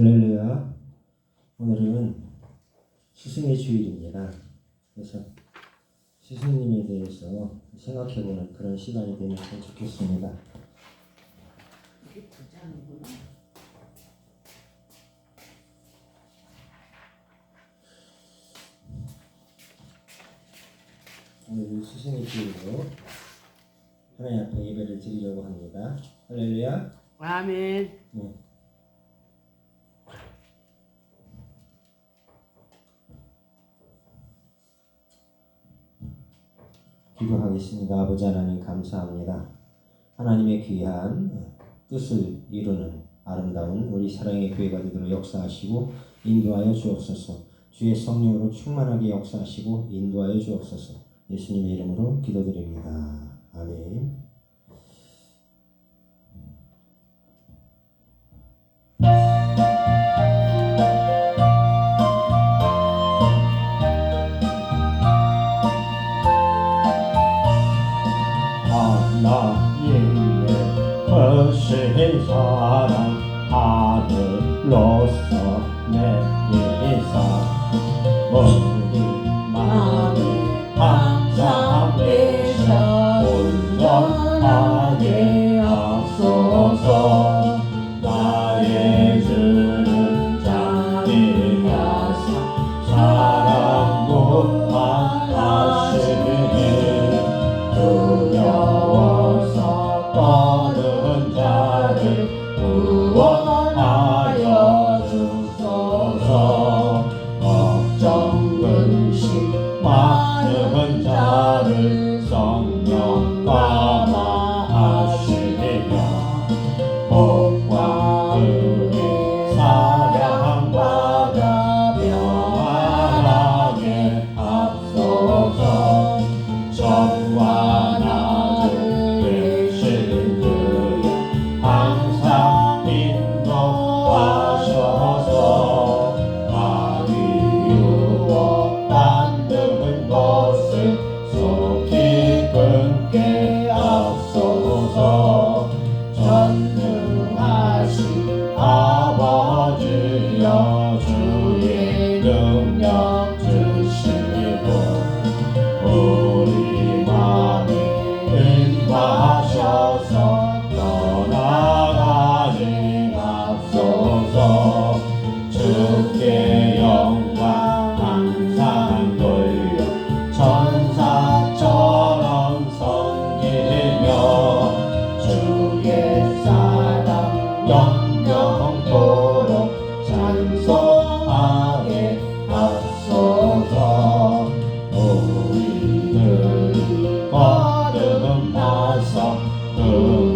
할렐루야. 오늘은 스승의 주일입니다. 그래서 스승님에 대해서 생각해보는 그런 시간이 되면 참 좋겠습니다. 오늘 스승의 주일로 하나님 앞에 예배를 드리려고 합니다. 할렐루야. 아멘. 네. 기도하겠습니다. 아버지 하나님 감사합니다. 하나님의 귀한 뜻을 이루는 아름다운 우리 사랑의 교회가 되도록 역사하시고 인도하여 주옵소서. 주의 성령으로 충만하게 역사하시고 인도하여 주옵소서. 예수님의 이름으로 기도드립니다. 아멘. 하 거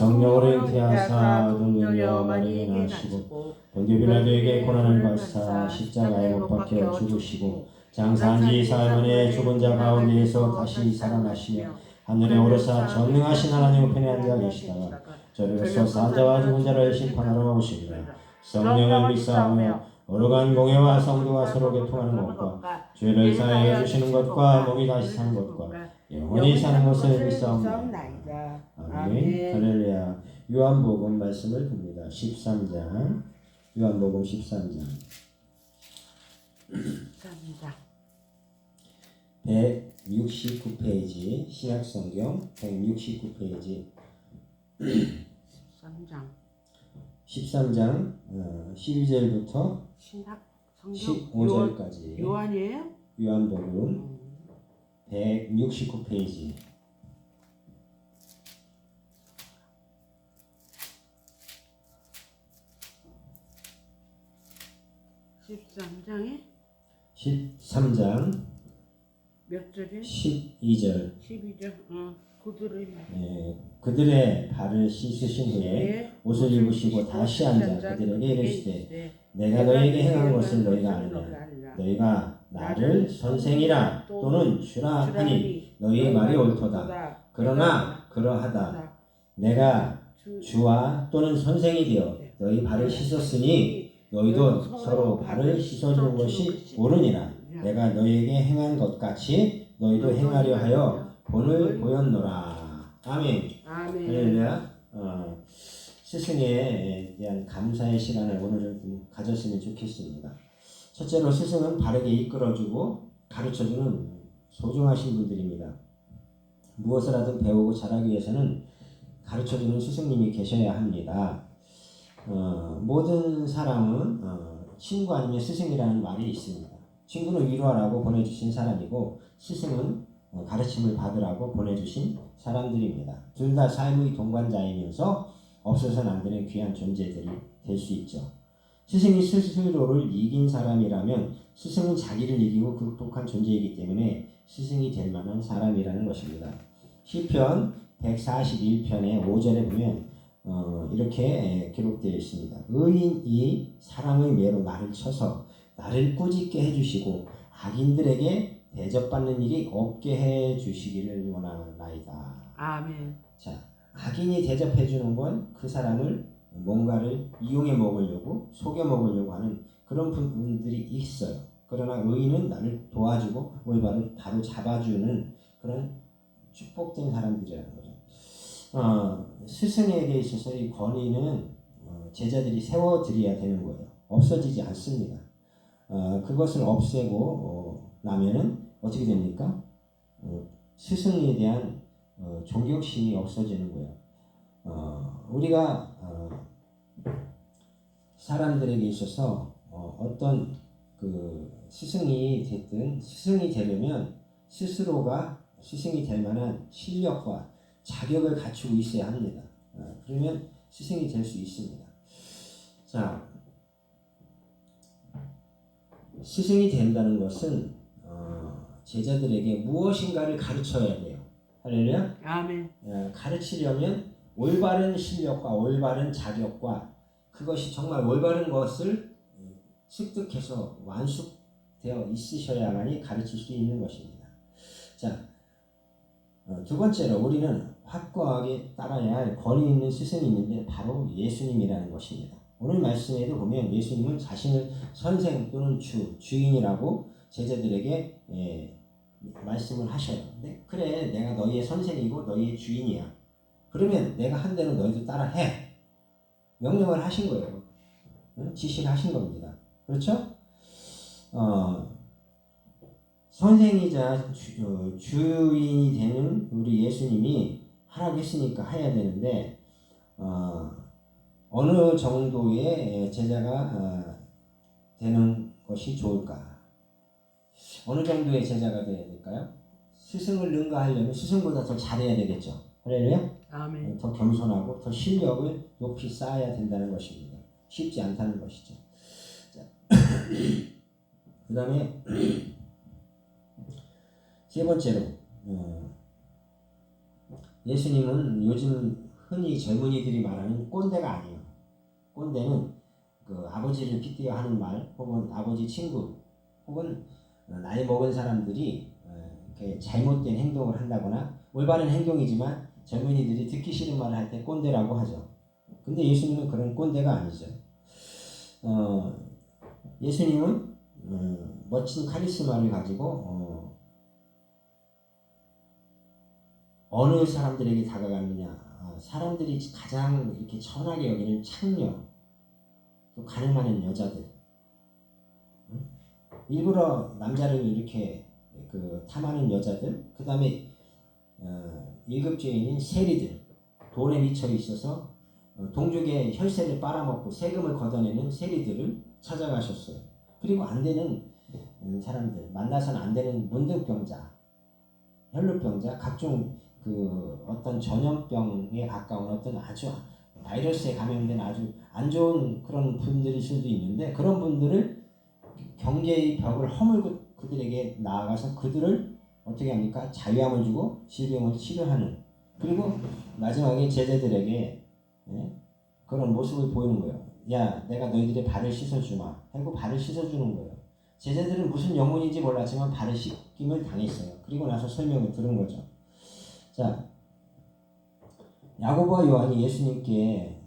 성령으로 잉태하사 동정녀 마리에 나시고 본디 빌라도에게 고난을 받사 십자가에 못 박혀 죽으시고 장사한 지 사흘 죽은 자 가운데에서 다시 살아나시며 하늘에 오르사 전능하신 하나님 편에 앉아 계시다가 저리로서 산자와 죽은 자를 심판하러 오시리라 성령을 믿사오며 어루간 공예와 성도가 서로 교통하는 것과 죄를 사하여 주시는 것과 몸이 다시 사는 것과 영원히 사는 것을 믿사옵나이다. 아멘. 할렐루야. 요한복음 말씀을 봅니다. 13장. 요한복음 13장. 감사합니다. 169페이지. 신약성경 169페이지. 13장 13장 어, 12절부터 신학 성경 요한, 15절까지. 요한이에요? 요한복음 음. 169페이지. 13장에 13장 몇 절에? 12절 12절. 어, 그들을 예, 그들의 발을 씻으신 후에 네. 옷을 입으시고 다시 앉아 그들에게 이르시되 내가 너희에게 행한 것을 너희가 아느냐 너희가 나를 선생이라 또는 주라 하니 너희의 말이 옳도다. 그러나 그러하다. 내가 주와 또는 선생이 되어 너희 발을 씻었으니 너희도 서로 발을 씻어주는 것이 옳으니라. 내가 너희에게 행한 것 같이 너희도 행하려 하여 본을 보였노라. 아멘. 아멘. 할렐루야. 어, 스승에 대한 감사의 시간을 오늘은 좀 가졌으면 좋겠습니다. 첫째로 스승은 바르게 이끌어주고 가르쳐주는 소중하신 분들입니다. 무엇을 하든 배우고 잘하기 위해서는 가르쳐주는 스승님이 계셔야 합니다. 어, 모든 사람은 어, 친구 아니면 스승이라는 말이 있습니다. 친구는 위로하라고 보내주신 사람이고 스승은 어, 가르침을 받으라고 보내주신 사람들입니다. 둘 다 삶의 동반자이면서 없어서는 안 되는 귀한 존재들이 될 수 있죠. 스승이 스스로를 이긴 사람이라면 스승은 자기를 이기고 극복한 존재이기 때문에 스승이 될 만한 사람이라는 것입니다. 시편 141편의 5절에 보면 어, 이렇게 기록되어 있습니다. 의인이 사람의 매로 나를 쳐서 나를 꾸짖게 해주시고 악인들에게 대접받는 일이 없게 해 주시기를 원하나이다. 아멘. 자, 악인이 대접해 주는 건 그 사람을 뭔가를 이용해 먹으려고 속여 먹으려고 하는 그런 분들이 있어요. 그러나 의인은 나를 도와주고 올바를 바로 잡아주는 그런 축복된 사람들이라는 거죠. 어, 스승에게 있어서 이 권위는 어, 제자들이 세워드려야 되는 거예요. 없어지지 않습니다. 어, 그것을 없애고 어, 나면은 어떻게 됩니까? 어, 스승에 대한 어, 존경심이 없어지는 거예요. 어, 우리가 어, 사람들에게 있어서 어, 어떤 그 스승이 됐든 스승이 되려면 스스로가 스승이 될 만한 실력과 자격을 갖추고 있어야 합니다. 어, 그러면 스승이 될 수 있습니다. 자, 스승이 된다는 것은 어, 제자들에게 무엇인가를 가르쳐야 돼요. 할렐루야. 아멘. 어, 가르치려면 올바른 실력과 올바른 자격과 그것이 정말 올바른 것을 음, 습득해서 완숙되어 있으셔야만이 가르칠 수 있는 것입니다. 자, 어, 두 번째로 우리는 확고하게 따라야 할 권위 있는 스승이 있는데 바로 예수님이라는 것입니다. 오늘 말씀에도 보면 예수님은 자신을 선생 또는 주, 주인이라고 제자들에게 예, 말씀을 하셔요. 근데 그래 내가 너희의 선생이고 너희의 주인이야. 그러면 내가 한 대로 너희도 따라해. 명령을 하신 거예요. 응? 지시를 하신 겁니다. 그렇죠? 어, 선생이자 주, 어, 주인이 되는 우리 예수님이 하라고 했으니까 해야 되는데 어, 어느 정도의 제자가 어, 되는 것이 좋을까? 어느 정도의 제자가 되어야 될까요? 스승을 능가하려면 스승보다 더 잘해야 되겠죠. 할렐루야? 아멘. 더 겸손하고 더 실력을 높이 쌓아야 된다는 것입니다. 쉽지 않다는 것이죠. 그 다음에 세 번째로 어, 예수님은 요즘 흔히 젊은이들이 말하는 꼰대가 아니에요. 꼰대는 그 아버지를 빗대어 하는 말 혹은 아버지 친구 혹은 나이 먹은 사람들이 어, 이렇게 잘못된 행동을 한다거나 올바른 행동이지만 젊은이들이 듣기 싫은 말을 할 때 꼰대라고 하죠. 근데 예수님은 그런 꼰대가 아니죠. 어, 예수님은 음, 멋진 카리스마를 가지고 어, 느 사람들에게 다가가느냐 어, 사람들이 가장 이렇게 천하게 여기는 창녀 또 가늠하는 여자들 응? 일부러 남자를 이렇게 그 탐하는 여자들 그 다음에 어, 일급죄인인 세리들 돈에 미쳐 있어서 어, 동족의 혈세를 빨아먹고 세금을 걷어내는 세리들을 찾아가셨어요. 그리고 안 되는 음, 사람들 만나서는 안 되는 문득병자, 혈루병자, 각종 그 어떤 전염병에 가까운 어떤 아주 바이러스에 감염된 아주 안 좋은 그런 분들일 수도 있는데 그런 분들을 경계의 벽을 허물고 그들에게 나아가서 그들을 어떻게 합니까? 자유함을 주고 질병을 치료하는 그리고 마지막에 제자들에게 예? 그런 모습을 보이는 거예요. 야, 내가 너희들의 발을 씻어주마. 하고 발을 씻어주는 거예요. 제자들은 무슨 영문인지 몰랐지만 발을 씻김을 당했어요. 그리고 나서 설명을 들은 거죠. 자, 야고보와 요한이 예수님께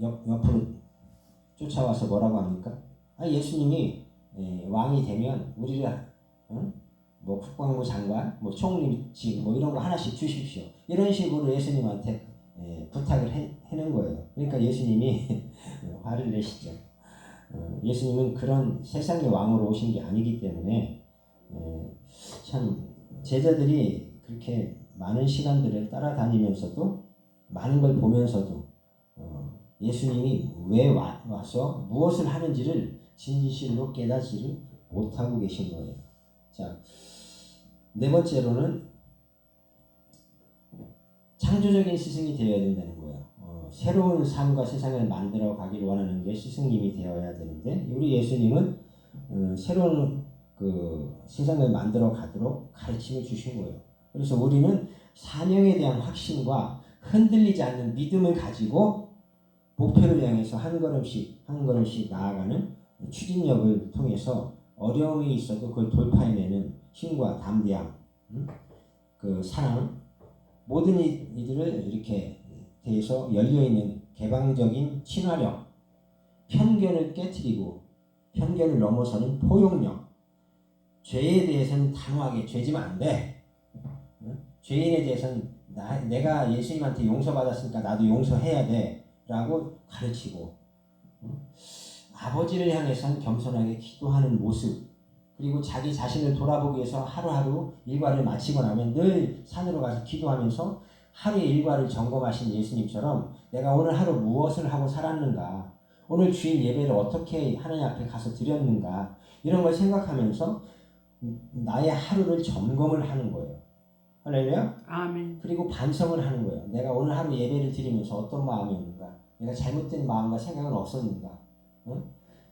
옆, 옆으로 쫓아와서 뭐라고 합니까? 아, 예수님이 예, 왕이 되면 우리가 응? 뭐 국방부 장관, 뭐 총리직 뭐 이런 거 하나씩 주십시오. 이런 식으로 예수님한테 예, 부탁을 해, 해는 거예요. 그러니까 예수님이 화를 내시죠. 어, 예수님은 그런 세상의 왕으로 오신 게 아니기 때문에 예, 참 제자들이 그렇게 많은 시간들을 따라다니면서도 많은 걸 보면서도 어, 예수님이 왜 와, 와서 무엇을 하는지를 진실로 깨닫지를 못하고 계신 거예요. 자, 네 번째로는 창조적인 스승이 되어야 된다는 거예요. 어, 새로운 삶과 세상을 만들어 가기를 원하는 게 스승님이 되어야 되는데 우리 예수님은 어, 새로운 그 세상을 만들어 가도록 가르침을 주신 거예요. 그래서 우리는 사명에 대한 확신과 흔들리지 않는 믿음을 가지고 목표를 향해서 한 걸음씩 한 걸음씩 나아가는 추진력을 통해서 어려움이 있어도 그걸 돌파해내는 힘과 담대함, 음? 그 사랑 모든 이- 이들을 이렇게 대해서 열려 있는 개방적인 친화력, 편견을 깨뜨리고 편견을 넘어서는 포용력, 죄에 대해서는 단호하게 죄지면 안 돼. 응? 죄인에 대해서는 나, 내가 예수님한테 용서받았으니까 나도 용서해야 돼 라고 가르치고 응? 아버지를 향해서는 겸손하게 기도하는 모습 그리고 자기 자신을 돌아보기 위해서 하루하루 일과를 마치고 나면 늘 산으로 가서 기도하면서 하루의 일과를 점검하신 예수님처럼 내가 오늘 하루 무엇을 하고 살았는가 오늘 주일 예배를 어떻게 하나님 앞에 가서 드렸는가 이런 걸 생각하면서 나의 하루를 점검을 하는 거예요. 할렐루야. 아멘. 그리고 반성을 하는 거예요. 내가 오늘 하루 예배를 드리면서 어떤 마음이었는가? 내가 잘못된 마음과 생각은 없었는가? 어?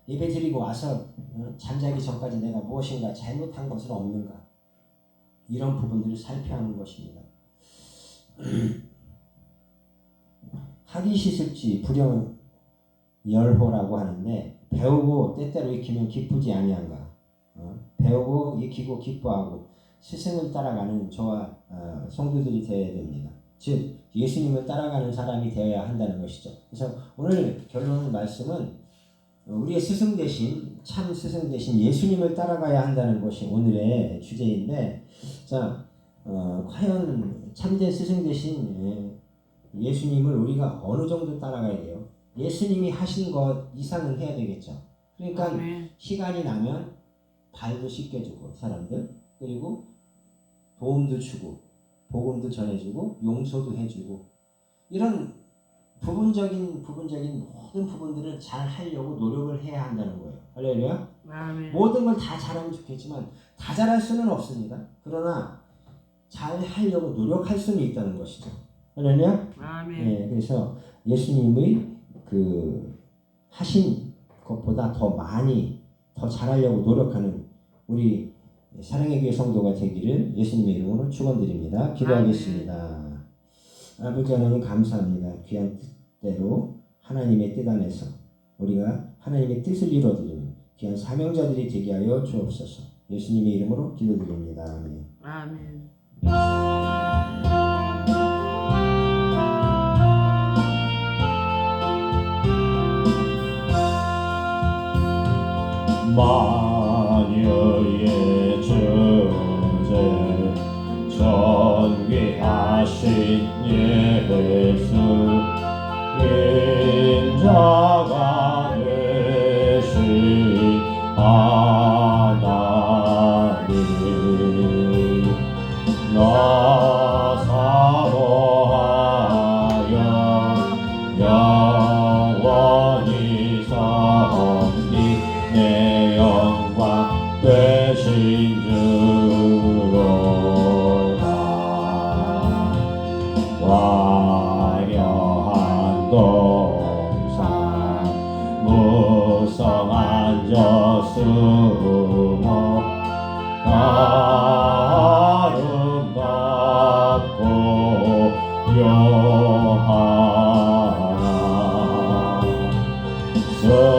예배 드리고 와서 어? 잠자기 전까지 내가 무엇인가 잘못한 것은 없는가? 이런 부분들을 살펴하는 것입니다. 하기 싫을지 불영 열호라고 하는데 배우고 때때로 익히면 기쁘지 아니한가? 어? 배우고 익히고 기뻐하고 스승을 따라가는 저와 어, 성도들이 되어야 됩니다. 즉 예수님을 따라가는 사람이 되어야 한다는 것이죠. 그래서 오늘 결론 말씀은 우리의 스승 대신 참 스승 대신 예수님을 따라가야 한다는 것이 오늘의 주제인데 자 어, 과연 참된 스승 대신 예, 예수님을 우리가 어느 정도 따라가야 돼요? 예수님이 하신 것 이상은 해야 되겠죠. 그러니까 아멘. 시간이 나면 발도 씻겨주고 사람들 그리고 도움도 주고 복음도 전해주고 용서도 해주고 이런 부분적인 부분적인 모든 부분들을 잘 하려고 노력을 해야 한다는 거예요. 할렐루야. 아멘. 모든 걸 다 잘하면 좋겠지만 다 잘할 수는 없습니다. 그러나 잘 하려고 노력할 수는 있다는 것이죠. 할렐루야. 아멘. 예, 그래서 예수님의 그 하신 것보다 더 많이 더 잘하려고 노력하는 우리 사랑의 교회 성도가 되기를 예수님의 이름으로 축원드립니다. 기도하겠습니다. 아 버지 하나님 감사합니다. 귀한 뜻대로 하나님의 뜻 안에서 우리가 하나님의 뜻을 이루어드리는 귀한 사명자들이 되게 하여 주옵소서. 예수님의 이름으로 기도드립니다. 아멘. 아멘. 마녀의 주제 존귀하신 예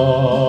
성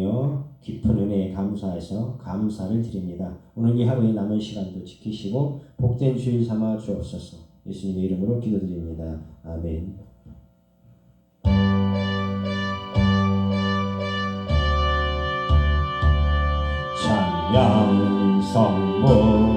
드리며 깊은 은혜에 감사해서 감사를 드립니다. 오늘 이 하루의 남은 시간도 지키시고 복된 주일 삼아 주옵소서. 예수님의 이름으로 기도드립니다. 아멘. 찬양 성부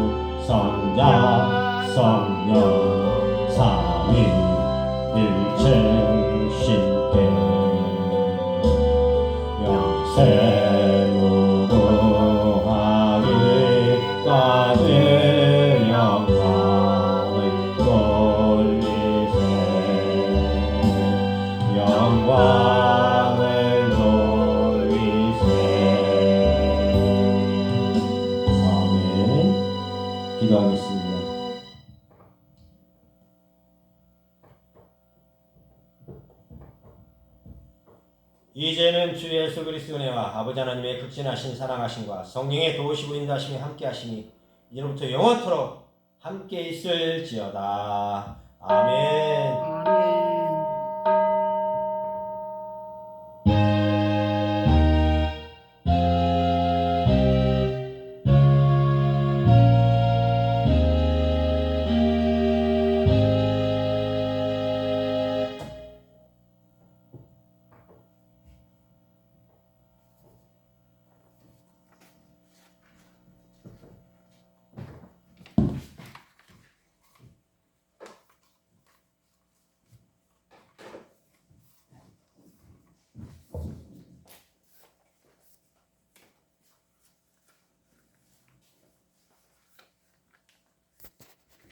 주 예수 그리스도 은혜와 아버지 하나님의 극진하신 사랑하심과 성령의 도우시고 인도하심이 함께 하시니 이제부터 영원토록 함께 있을지어다. 아멘.